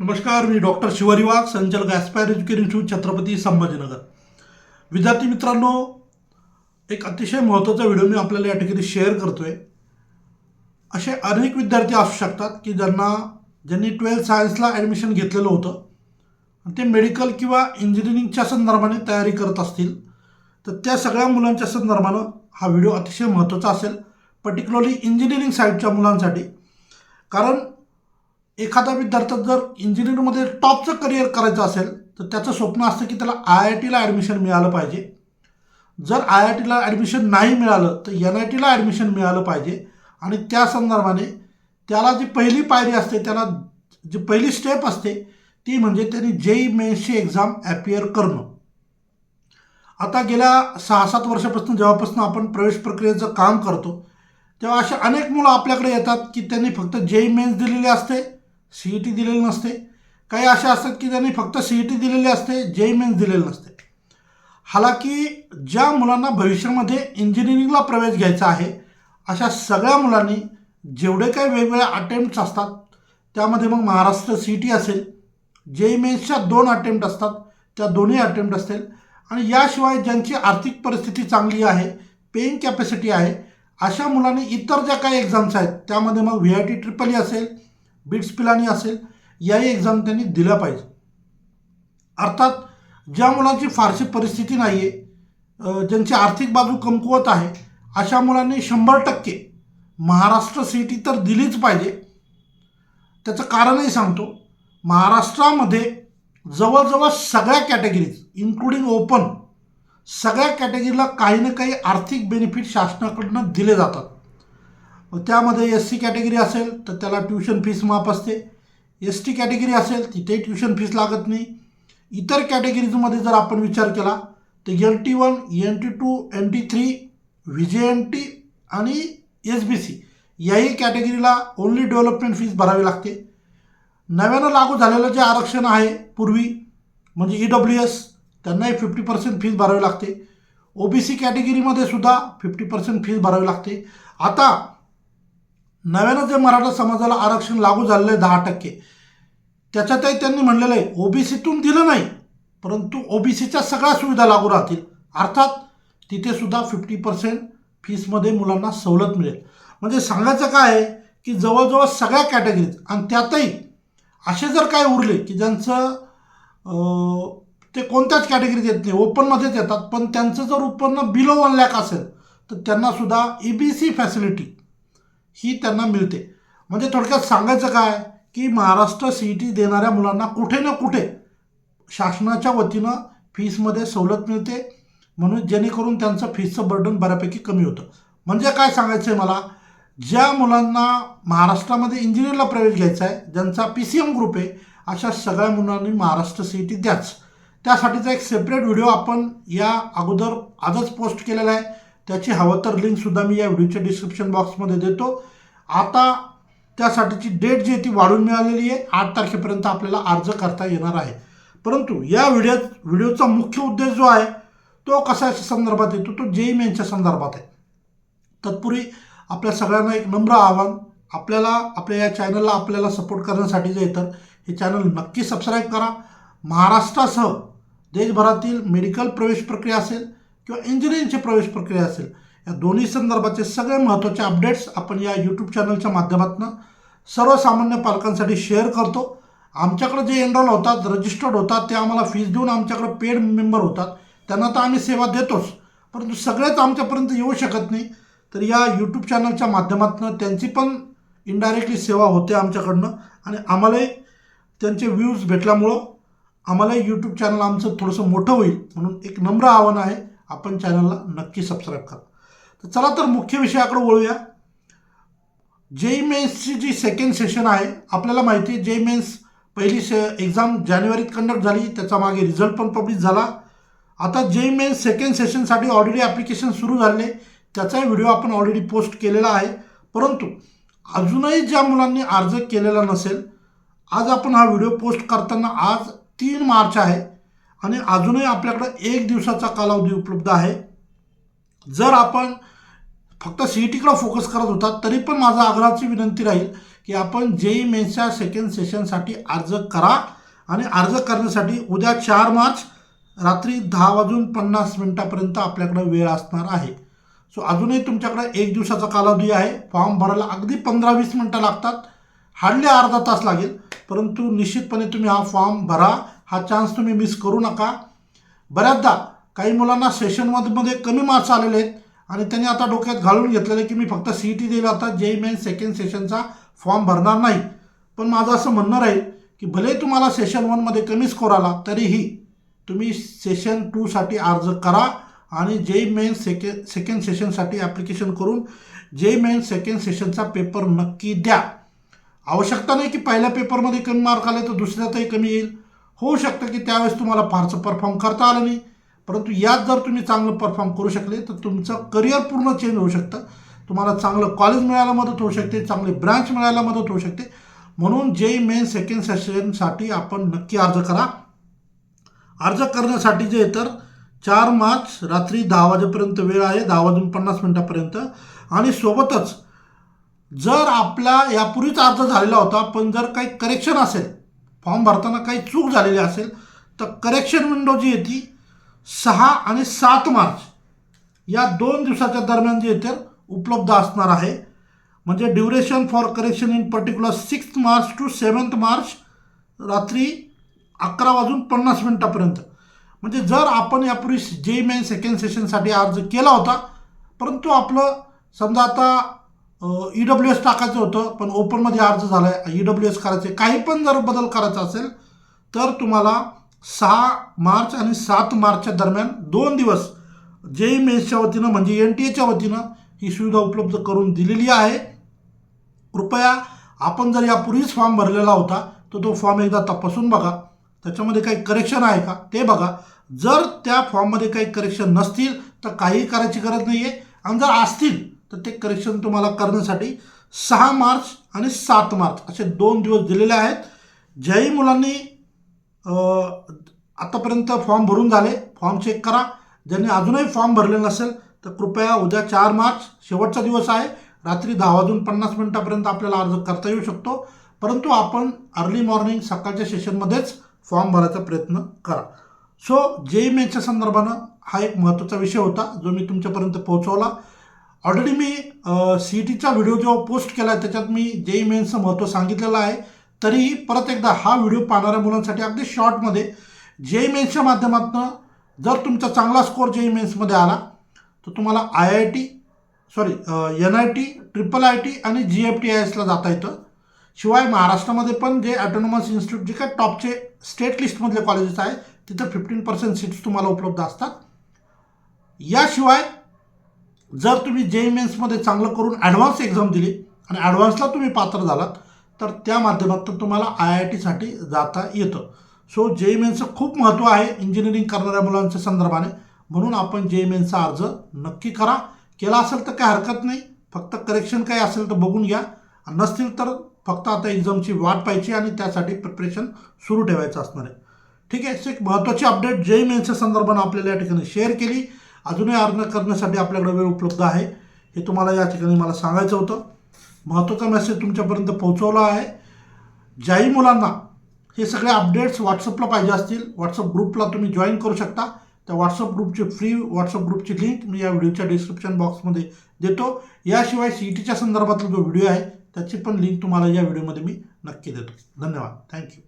नमस्कार मी डॉक्टर शिवारी वाघ संचालक aspire education institute Chhatrapati Sambhajinagar. विद्यार्थी मित्रांनो एक अतिशय महत्त्वाचा व्हिडिओ मी आपल्याला या ठिकाणी शेअर करतो आहे असे अनेक विद्यार्थी असू शकतात की ज्यांना ज्यांनी ट्वेल्थ सायन्सला ॲडमिशन घेतलेलं होतं. ते मेडिकल किंवा इंजिनिअरिंगच्या संदर्भाने तयारी करत असतील. तर त्या सगळ्या मुलांच्या संदर्भानं हा व्हिडिओ अतिशय महत्त्वाचा असेल. पर्टिक्युलरली इंजिनिअरिंग साईडच्या मुलांसाठी. कारण एखादा विद्यार्थ्यात जर इंजिनिअरिंगमध्ये टॉपचं करिअर करायचं असेल तर त्याचं स्वप्न असतं की त्याला आय आय टीला ॲडमिशन मिळालं पाहिजे. जर आय आय टीला ॲडमिशन नाही मिळालं तर एन आय टीला ॲडमिशन मिळालं पाहिजे. आणि त्या संदर्भाने त्याला जी पहिली पायरी असते त्याला जी पहिली स्टेप असते ती म्हणजे त्यांनी जेई मेन्सची एक्झाम ॲपियर करणं. आता गेल्या सहा सात वर्षापासून जेव्हापासून आपण प्रवेश प्रक्रियेचं काम करतो तेव्हा असे अनेक मुलं आपल्याकडे येतात की त्यांनी फक्त जेई मेन्स दिलेली असते सी ई टी दिलेली नसते. काही असे असतात की त्यांनी फक्त सी ई टी दिलेली असते जेई मेन्स दिलेली नसते. हालाकी ज्या मुलांना भविष्यामध्ये इंजिनिअरिंगला प्रवेश घ्यायचा आहे अशा सगळ्या मुलांनी जेवढे काही वेगवेगळ्या अटेम्प्ट्स असतात त्यामध्ये मग महाराष्ट्र सी टी असेल जेई मेन्सच्या दोन अटेम्प्ट असतात त्या दोन्ही अटेम्प्ट असतील. आणि याशिवाय ज्यांची आर्थिक परिस्थिती चांगली आहे पेईंग कॅपॅसिटी आहे अशा मुलांनी इतर ज्या काही एक्झाम्स आहेत त्यामध्ये मग V I T triple E असेल बिट्स पिलानी असेल याही एक्झाम त्यांनी दिल्या पाहिजे. अर्थात ज्या मुलांची फारशी परिस्थिती नाही आहे ज्यांची आर्थिक बाजू कमकुवत आहे अशा मुलांनी शंभर टक्के महाराष्ट्र सी टी तर दिलीच पाहिजे. त्याचं कारणही सांगतो महाराष्ट्रामध्ये जवळजवळ सगळ्या कॅटेगरीज इन्क्लुडिंग ओपन सगळ्या कॅटेगरीला काही ना काही आर्थिक बेनिफिट शासनाकडनं दिले जातात. त्यामध्ये एस सी कॅटेगरी असेल तर त्याला ट्युशन फीस माफ असते. एस टी कॅटेगरी असेल तिथे ट्युशन फीस लागत नाही. इतर कॅटेगरीजमध्ये जर आपण विचार केला तर N T one N T two N T three V J N T आणि एस बी सी याही कॅटेगरीला ओन्ली डेव्हलपमेंट फीस भरावी लागते. नव्यानं लागू झालेलं जे आरक्षण आहे पूर्वी म्हणजे ई डब्ल्यू एस त्यांनाही फिफ्टी पर्सेंट फीस भरावी लागते. ओ बी सी कॅटेगरीमध्ये सुद्धा फिफ्टी पर्सेंट फीस भरावी लागते. आता नव्यानं जे मराठा समाजाला आरक्षण लागू झालेलं आहे दहा टक्के त्याच्यातही त्यांनी म्हणलेलं आहे ओ बी सीतून दिलं नाही परंतु ओ बी सीच्या सगळ्या सुविधा लागू राहतील. अर्थात तिथे सुद्धा फिफ्टी पर्सेंट फीसमध्ये मुलांना सवलत मिळेल. म्हणजे सांगायचं काय आहे की जवळजवळ सगळ्या कॅटेगरीज आणि त्यातही असे जर काय उरले की ज्यांचं ते कोणत्याच कॅटेगरीत येत नाही ओपनमध्येच येतात पण त्यांचं जर उत्पन्न बिलो वन लॅक असेल तर त्यांनासुद्धा ई बी सी फॅसिलिटी ही त्यांना मिळते. म्हणजे थोडक्यात सांगायचं काय? की महाराष्ट्र सी ई टी देणाऱ्या मुलांना कुठे ना कुठे शासनाच्या वतीनं फीसमध्ये सवलत मिळते. म्हणून जेणेकरून त्यांचं फीसचं बर्डन बऱ्यापैकी कमी होतं. म्हणजे काय सांगायचं आहे मला? ज्या मुलांना महाराष्ट्रामध्ये इंजिनिअरला प्रवेश घ्यायचा आहे ज्यांचा पी सी एम ग्रुप आहे अशा सगळ्या मुलांनी महाराष्ट्र सी ई टी द्याच. त्यासाठीचा एक सेपरेट व्हिडिओ आपण या अगोदर आजच पोस्ट केलेला आहे. त्याची हवं तर लिंकसुद्धा मी या व्हिडिओच्या डिस्क्रिप्शन बॉक्समध्ये देतो. आता त्यासाठीची डेट जी आहे ती वाढून मिळालेली आहे. आठ तारखेपर्यंत आपल्याला अर्ज करता येणार आहे. परंतु या व्हिडिओ व्हिडिओचा मुख्य उद्देश जो आहे तो कशाच्या संदर्भात येतो. तो जेई मेनच्या संदर्भात आहे. तत्पूर्वी आपल्या सगळ्यांना एक नम्र आव्हान आपल्याला आपल्या या चॅनलला आपल्याला सपोर्ट करण्यासाठी जे तर हे चॅनल नक्की सबस्क्राईब करा. महाराष्ट्रासह देशभरातील मेडिकल प्रवेश प्रक्रिया असेल किंवा इंजिनिअरिंगची प्रवेश प्रक्रिया असेल या दोन्ही संदर्भाचे सगळे महत्त्वाचे अपडेट्स आपण या यूट्यूब चॅनलच्या माध्यमातून सर्वसामान्य पालकांसाठी शेअर करतो. आमच्याकडे जे एनरोल होतात रजिस्टर्ड होतात ते आम्हाला फीज देऊन आमच्याकडे पेड मेंबर होतात. त्यांना तर आम्ही सेवा देतोच परंतु सगळेच आमच्यापर्यंत येऊ शकत नाही. तर या यूट्यूब चॅनलच्या माध्यमातून त्यांची पण इनडायरेक्टली सेवा होते आमच्याकडनं आणि आम्हालाही त्यांचे व्ह्यूज भेटल्यामुळं आम्हालाही यूट्यूब चॅनल आमचं थोडंसं मोठं होईल म्हणून एक नम्र आव्हान आहे. आपण चॅनलला नक्की सबस्क्राईब करा. तर चला तर मुख्य विषयाकडे वळूया. जेई मेन्सची जी सेकंड सेशन आहे आपल्याला माहिती आहे जेई मेन्स पहिली से एक्झाम जानेवारीत कंडक्ट झाली त्याचा मागे रिझल्ट पण पब्लिश झाला. आता जेई मेन्स सेकंड सेशनसाठी ऑलरेडी ॲप्लिकेशन सुरू झाले. त्याचाही व्हिडिओ आपण ऑलरेडी पोस्ट केलेला आहे. परंतु अजूनही ज्या मुलांनी अर्ज केलेला नसेल आज आपण हा व्हिडिओ पोस्ट करताना आज तीन मार्च आहे. आणि अजूनही आपल्याकडं एक दिवसाचा कालावधी उपलब्ध आहे. जर आपण फक्त सी ई टीकडं फोकस करत होता तरी पण माझा आग्रहाची विनंती राहील की आपण जेई मेन्सच्या सेकंड सेशनसाठी अर्ज करा आणि अर्ज करण्यासाठी उद्या चार मार्च रात्री दहा वाजून पन्नास मिनटापर्यंत आपल्याकडं वेळ असणार आहे. सो अजूनही तुमच्याकडे एक दिवसाचा कालावधी आहे. फॉर्म भरायला अगदी पंधरा वीस मिनटं लागतात. हार्डली अर्धा तास लागेल परंतु निश्चितपणे तुम्ही हा फॉर्म भरा. हा चान्स तुम्ही मिस करू नका. बऱ्याचदा काही मुलांना सेशनमध्ये कमी मार्क्स आलेले आहेत आणि त्यांनी आता डोक्यात घालून घेतलेलं आहे की मी फक्त सी ई टी देईल आता जे मेन सेकंड सेशनचा फॉर्म भरणार नाही. पण माझं असं म्हणणं राहील की भले तुम्हाला सेशन वनमध्ये कमी स्कोर आला तरीही तुम्ही सेशन टूसाठी अर्ज करा आणि जे मेन सेके सेकंड सेशनसाठी ॲप्लिकेशन करून जे मेन सेकंड सेशनचा पेपर नक्की द्या. आवश्यकता नाही की पहिल्या पेपरमध्ये कमी मार्क आले तर दुसऱ्यातही कमी येईल. होऊ शकतं की त्यावेळेस तुम्हाला फारसं परफॉर्म करता आलं नाही. परंतु यात जर तुम्ही चांगलं परफॉर्म करू शकले तर तुमचं करिअर पूर्ण चेंज होऊ शकतं. तुम्हाला चांगलं कॉलेज मिळायला मदत होऊ शकते चांगली ब्रँच मिळायला मदत होऊ शकते. म्हणून जे मेन सेकंड सेशनसाठी आपण नक्की अर्ज करा. अर्ज करण्यासाठी जे तर चार मार्च रात्री दहा वाजेपर्यंत वेळ आहे दहा वाजून पन्नास मिनटापर्यंत. आणि सोबतच जर आपला यापूर्वीच अर्ज झालेला होता पण जर काही करेक्शन असेल फॉर्म भरताना काही चूक झालेली असेल तर करेक्शन विंडो जी येते सहा आणि सात मार्च या दोन दिवसाच्या दरम्यान जे येते उपलब्ध असणार आहे. म्हणजे duration for correction in particular six March to seventh March रात्री अकरा वाजून पन्नास मिनटापर्यंत. म्हणजे जर आपण यापूर्वी जे मेन सेकंड सेशनसाठी अर्ज केला होता परंतु आपलं समजा आता ई डब्ल्यू एस टाकायचं होतं पण ओपनमध्ये अर्ज झाला आहे ई डब्ल्यू एस करायचे काही पण जर बदल करायचा असेल तर तुम्हाला सहा मार्च आणि सात मार्चच्या दरम्यान दोन दिवस जे ई मेन्सच्या वतीनं म्हणजे एन टी एच्या वतीनं ही सुविधा उपलब्ध करून दिलेली आहे. कृपया आपण जर यापूर्वीच फॉर्म भरलेला होता तर तो फॉर्म एकदा तपासून बघा. त्याच्यामध्ये काही करेक्शन आहे का? ते बघा. जर त्या फॉर्ममध्ये काही करेक्शन नसतील तर काही करायची गरज नाही आहे आणि जर असतील तर ते करेक्शन तुम्हाला करण्यासाठी सहा मार्च आणि सात मार्च असे दोन दिवस दिलेले आहेत. ज्याही मुलांनी आतापर्यंत फॉर्म भरून झाले फॉर्म चेक करा. ज्यांनी अजूनही फॉर्म भरले नसेल तर कृपया उद्या चार मार्च शेवटचा दिवस आहे. रात्री दहा वाजून पन्नास मिनटापर्यंत आपल्याला अर्ज करता येऊ शकतो. परंतु आपण अर्ली मॉर्निंग सकाळच्या सेशनमध्येच फॉर्म भरायचा प्रयत्न करा. सो जे मेच्या संदर्भानं हा एक महत्त्वाचा विषय होता जो मी तुमच्यापर्यंत पोहोचवला. ऑलरेडी मी सी टीचा व्हिडिओ जो पोस्ट केला आहे त्याच्यात मी जे मेन्सचं महत्त्व सांगितलेलं आहे. तरीही परत एकदा हा व्हिडिओ पाहणाऱ्या मुलांसाठी अगदी शॉर्टमध्ये जे मेन्सच्या माध्यमातून जर तुमचा चांगला स्कोर जे मेन्समध्ये आला तर तुम्हाला I I T sorry N I T triple I T आणि जी एफ टी आय एसला जाता येतं. शिवाय महाराष्ट्रामध्ये पण जे ॲटोनॉमस इन्स्टिट्यूट जे काय टॉपचे स्टेट लिस्टमधले कॉलेजेस आहे तिथं फिफ्टीन पर्सेंट सीट्स तुम्हाला उपलब्ध असतात. याशिवाय जर तुम्ही जे मेन्समध्ये चांगलं करून ॲडव्हान्स एक्झाम दिली आणि ॲडव्हान्सला तुम्ही पात्र झालात तर त्या माध्यमातून तुम्हाला आय आय टीसाठी जाता येतं. सो जे मेन्सचं खूप महत्त्व आहे इंजिनिअरिंग करणाऱ्या मुलांच्या संदर्भाने. म्हणून आपण जे मेन्सचा अर्ज नक्की करा. केला असेल तर काही हरकत नाही. फक्त करेक्शन काही असेल तर बघून घ्या. नसतील तर फक्त आता एक्झामची वाट पाहायची आणि त्यासाठी प्रिपरेशन सुरू ठेवायचं असणार आहे. ठीक आहे सो एक महत्त्वाची अपडेट जे मेन्सच्या संदर्भानं आपल्याला या ठिकाणी शेअर केली. अजूनही अर्ज करण्यासाठी आपल्याकडे वेळ उपलब्ध आहे. हे तुम्हाला या ठिकाणी मला सांगायचं होतं. महत्त्वाचा मेसेज तुमच्यापर्यंत पोहोचवला आहे. ज्याही मुलांना हे सगळे अपडेट्स व्हॉट्सअपला पाहिजे असतील व्हॉट्सअप ग्रुपला तुम्ही जॉईन करू शकता. त्या व्हॉट्सअप ग्रुपची फ्री व्हॉट्सअप ग्रुपची लिंक मी या व्हिडिओच्या डिस्क्रिप्शन बॉक्समध्ये देतो. याशिवाय सी ई टीच्या संदर्भातला जो व्हिडिओ आहे त्याची पण लिंक तुम्हाला या व्हिडिओमध्ये मी नक्की देतो. धन्यवाद. थँक्यू